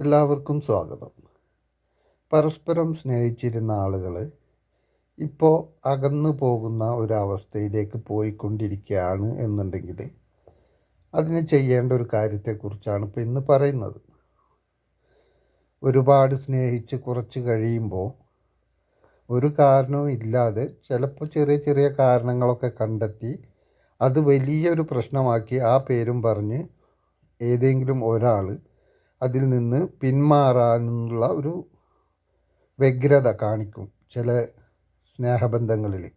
എല്ലാവർക്കും സ്വാഗതം. പരസ്പരം സ്നേഹിച്ചിരുന്ന ആളുകൾ ഇപ്പോൾ അകന്നു പോകുന്ന ഒരവസ്ഥയിലേക്ക് പോയിക്കൊണ്ടിരിക്കുകയാണ് എന്നുണ്ടെങ്കിൽ അതിന് ചെയ്യേണ്ട ഒരു കാര്യത്തെക്കുറിച്ചാണ് ഇപ്പോൾ ഇന്ന് പറയുന്നത്. ഒരുപാട് സ്നേഹിച്ച് കുറച്ച് കഴിയുമ്പോൾ ഒരു കാരണവും ഇല്ലാതെ ചിലപ്പോൾ ചെറിയ ചെറിയ കാരണങ്ങളൊക്കെ കണ്ടെത്തി അത് വലിയൊരു പ്രശ്നമാക്കി ആ പേരും പറഞ്ഞ് ഏതെങ്കിലും ഒരാൾ അതിൽ നിന്ന് പിന്മാറാനുള്ള ഒരു വ്യഗ്രത കാണിക്കും ചില സ്നേഹബന്ധങ്ങളിൽ.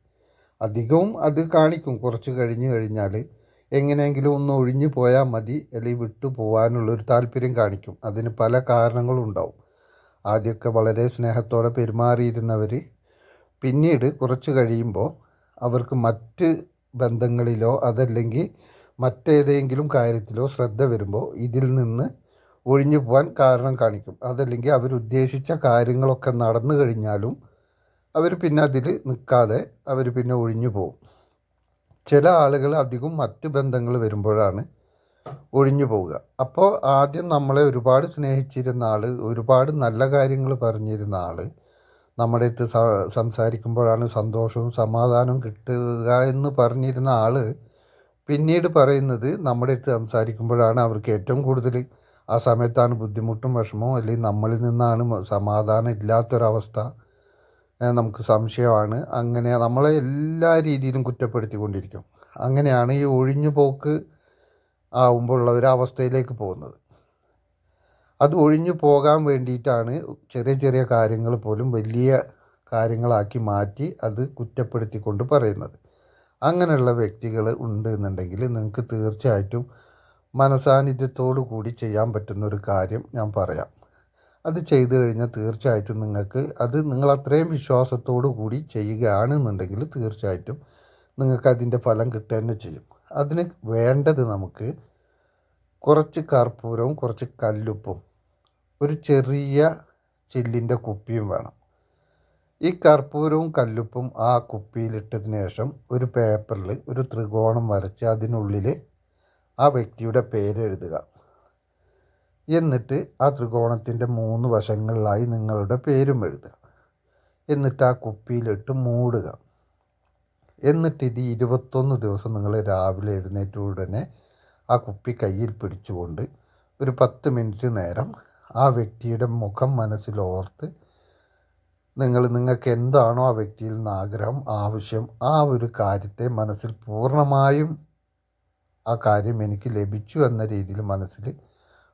അധികവും അത് കാണിക്കും. കുറച്ച് കഴിഞ്ഞ് കഴിഞ്ഞാൽ എങ്ങനെയെങ്കിലും ഒന്ന് ഒഴിഞ്ഞു പോയാൽ മതി അല്ലെങ്കിൽ വിട്ടു പോകാനുള്ളൊരു താല്പര്യം കാണിക്കും. അതിന് പല കാരണങ്ങളും ഉണ്ടാവും. ആദ്യമൊക്കെ വളരെ സ്നേഹത്തോടെ പെരുമാറിയിരുന്നവർ പിന്നീട് കുറച്ച് കഴിയുമ്പോൾ അവർക്ക് മറ്റ് ബന്ധങ്ങളിലോ അതല്ലെങ്കിൽ മറ്റേതെങ്കിലും കാര്യത്തിലോ ശ്രദ്ധ വരുമ്പോൾ ഇതിൽ നിന്ന് ഒഴിഞ്ഞു പോകാൻ കാരണം കാണിക്കും. അതല്ലെങ്കിൽ അവരുദ്ദേശിച്ച കാര്യങ്ങളൊക്കെ നടന്നു കഴിഞ്ഞാലും അവർ പിന്നെ അതിൽ നിൽക്കാതെ അവർ പിന്നെ ഒഴിഞ്ഞു പോകും ചില ആളുകൾ അധികം മറ്റു ബന്ധങ്ങൾ വരുമ്പോഴാണ് ഒഴിഞ്ഞു പോവുക അപ്പോൾ ആദ്യം നമ്മളെ ഒരുപാട് സ്നേഹിച്ചിരുന്ന ആൾ ഒരുപാട് നല്ല കാര്യങ്ങൾ പറഞ്ഞിരുന്ന ആൾ നമ്മുടെ അടുത്ത് സംസാരിക്കുമ്പോഴാണ് സന്തോഷവും സമാധാനവും കിട്ടുക എന്ന് പറഞ്ഞിരുന്ന ആൾ പിന്നീട് പറയുന്നത് നമ്മുടെ അടുത്ത് സംസാരിക്കുമ്പോഴാണ് അവർക്ക് ഏറ്റവും കൂടുതൽ ആ സമയത്താണ് ബുദ്ധിമുട്ടും വിഷമവും. അല്ലെങ്കിൽ നമ്മളിൽ നിന്നാണ് സമാധാനം ഇല്ലാത്തൊരവസ്ഥ നമുക്ക് സംശയമാണ്. അങ്ങനെ നമ്മളെ എല്ലാ രീതിയിലും കുറ്റപ്പെടുത്തിക്കൊണ്ടിരിക്കും. അങ്ങനെയാണ് ഈ ഒഴിഞ്ഞു പോക്ക് ആവുമ്പോഴുള്ള ഒരു അവസ്ഥയിലേക്ക് പോകുന്നത്. അത് ഒഴിഞ്ഞു പോകാൻ വേണ്ടിയിട്ടാണ് ചെറിയ ചെറിയ കാര്യങ്ങൾ പോലും വലിയ കാര്യങ്ങളാക്കി മാറ്റി അത് കുറ്റപ്പെടുത്തിക്കൊണ്ട് പറയുന്നത്. അങ്ങനെയുള്ള വ്യക്തികൾ ഉണ്ട് എന്നുണ്ടെങ്കിൽ നിങ്ങൾക്ക് തീർച്ചയായിട്ടും മനസാന്നിധ്യത്തോടു കൂടി ചെയ്യാൻ പറ്റുന്ന ഒരു കാര്യം ഞാൻ പറയാം. അത് ചെയ്തു കഴിഞ്ഞാൽ തീർച്ചയായിട്ടും നിങ്ങൾക്ക് അത് നിങ്ങൾ അത്രയും വിശ്വാസത്തോടു കൂടി ചെയ്യുകയാണെന്നുണ്ടെങ്കിൽ തീർച്ചയായിട്ടും നിങ്ങൾക്ക് അതിന്റെ ഫലം കിട്ടുക തന്നെ ചെയ്യും. അതിന് വേണ്ടത് നമുക്ക് കുറച്ച് കർപ്പൂരവും കുറച്ച് കല്ലുപ്പും ഒരു ചെറിയ ചില്ലിന്റെ കുപ്പിയും വേണം. ഈ കർപ്പൂരവും കല്ലുപ്പും ആ കുപ്പിയിലിട്ടതിന് ശേഷം ഒരു പേപ്പറിൽ ഒരു ത്രികോണം വരച്ച് അതിനുള്ളിൽ ആ വ്യക്തിയുടെ പേര് എഴുതുക. എന്നിട്ട് ആ ത്രികോണത്തിന്റെ മൂന്ന് വശങ്ങളിലായി നിങ്ങളുടെ പേരും എഴുതുക. എന്നിട്ട് ആ കുപ്പിയിലിട്ട് മൂടുക. എന്നിട്ട് ഇത് ഇരുപത്തൊന്ന് ദിവസം നിങ്ങൾ രാവിലെ എഴുന്നേറ്റ ഉടനെ ആ കുപ്പി കയ്യിൽ പിടിച്ചുകൊണ്ട് ഒരു പത്ത് മിനിറ്റ് നേരം ആ വ്യക്തിയുടെ മുഖം മനസ്സിൽ ഓർത്ത് നിങ്ങൾ നിങ്ങൾക്ക് എന്താണോ ആ വ്യക്തിയിൽ നിന്ന് ആഗ്രഹം ആവശ്യം ആ ഒരു കാര്യത്തെ മനസ്സിൽ പൂർണമായും ആ കാര്യം എനിക്ക് ലഭിച്ചു എന്ന രീതിയിൽ മനസ്സിൽ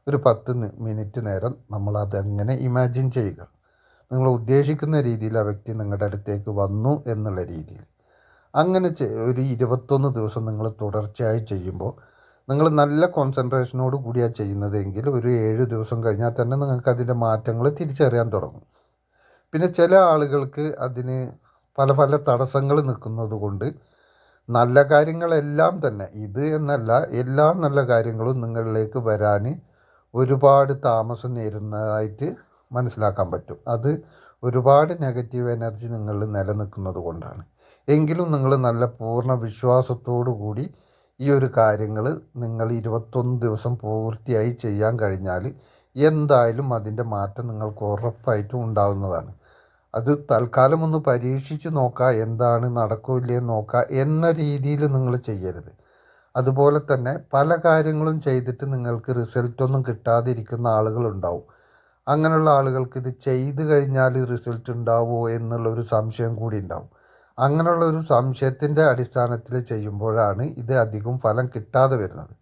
ഒരു പത്ത് മിനിറ്റ് നേരം നമ്മൾ അതെങ്ങനെ ഇമാജിൻ ചെയ്യുക. നിങ്ങൾ ഉദ്ദേശിക്കുന്ന രീതിയിൽ ആ വ്യക്തി നിങ്ങളുടെ അടുത്തേക്ക് വന്നു എന്നുള്ള രീതിയിൽ. അങ്ങനെ ഒരു ഇരുപത്തൊന്ന് ദിവസം നിങ്ങൾ തുടർച്ചയായി ചെയ്യുമ്പോൾ നിങ്ങൾ നല്ല കോൺസെൻട്രേഷനോട് കൂടിയാണ് ചെയ്യുന്നതെങ്കിൽ ഒരു ഏഴ് ദിവസം കഴിഞ്ഞാൽ തന്നെ നിങ്ങൾക്ക് അതിന്റെ മാറ്റങ്ങൾ തിരിച്ചറിയാൻ തുടങ്ങും. പിന്നെ ചില ആളുകൾക്ക് അതിന് പല പല തടസ്സങ്ങൾ നിൽക്കുന്നത് കൊണ്ട് നല്ല കാര്യങ്ങളെല്ലാം തന്നെ. ഇത് എന്നല്ല എല്ലാ നല്ല കാര്യങ്ങളും നിങ്ങളിലേക്ക് വരാൻ ഒരുപാട് താമസം നേരുന്നതായിട്ട് മനസ്സിലാക്കാൻ പറ്റും. അത് ഒരുപാട് നെഗറ്റീവ് എനർജി നിങ്ങളിൽ നിലനിൽക്കുന്നത് കൊണ്ടാണ്. എങ്കിലും നിങ്ങൾ നല്ല പൂർണ വിശ്വാസത്തോടു കൂടി ഈ ഒരു കാര്യങ്ങൾ നിങ്ങൾ ഇരുപത്തൊന്ന് ദിവസം പൂർത്തിയായി ചെയ്യാൻ കഴിഞ്ഞാൽ എന്തായാലും അതിന്റെ മാറ്റം നിങ്ങൾക്ക് ഉറപ്പായിട്ടും ഉണ്ടാകുന്നതാണ് അത് തൽക്കാലം ഒന്ന് പരീക്ഷിച്ച് നോക്കുക എന്താണ് നടക്കില്ലേ നോക്കുക എന്ന രീതിയിൽ നിങ്ങൾ ചെയ്യരുത്. അതുപോലെ തന്നെ പല കാര്യങ്ങളും ചെയ്തിട്ട് നിങ്ങൾക്ക് റിസൾട്ടൊന്നും കിട്ടാതിരിക്കുന്ന ആളുകളുണ്ടാവും. അങ്ങനെയുള്ള ആളുകൾക്ക് ഇത് ചെയ്തു കഴിഞ്ഞാൽ റിസൾട്ട് ഉണ്ടാവുമോ എന്നുള്ളൊരു സംശയം കൂടി ഉണ്ടാവും. അങ്ങനെയുള്ള ഒരു സംശയത്തിന്റെ അടിസ്ഥാനത്തിൽ ചെയ്യുമ്പോഴാണ് ഇത് അധികം ഫലം കിട്ടാതെ വരുന്നത്.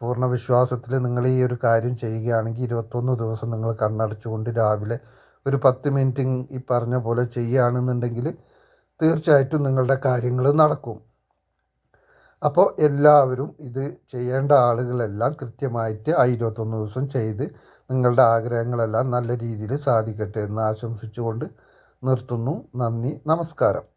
പൂർണ വിശ്വാസത്തിൽ നിങ്ങൾ ഈ ഒരു കാര്യം ചെയ്യുകയാണെങ്കിൽ ഇരുപത്തൊന്ന് ദിവസം നിങ്ങൾ കണ്ണടച്ചുകൊണ്ട് രാവിലെ ഒരു പത്ത് മിനിറ്റ് ഈ പറഞ്ഞ പോലെ ചെയ്യുകയാണെന്നുണ്ടെങ്കിൽ തീർച്ചയായിട്ടും നിങ്ങളുടെ കാര്യങ്ങൾ നടക്കും. അപ്പോൾ എല്ലാവരും ഇത് ചെയ്യേണ്ട ആളുകളെല്ലാം കൃത്യമായിട്ട് ആ ഇരുപത്തൊന്ന് ദിവസം ചെയ്ത് നിങ്ങളുടെ ആഗ്രഹങ്ങളെല്ലാം നല്ല രീതിയിൽ സാധിക്കട്ടെ എന്ന് ആശംസിച്ചുകൊണ്ട് നിർത്തുന്നു. നന്ദി നമസ്കാരം.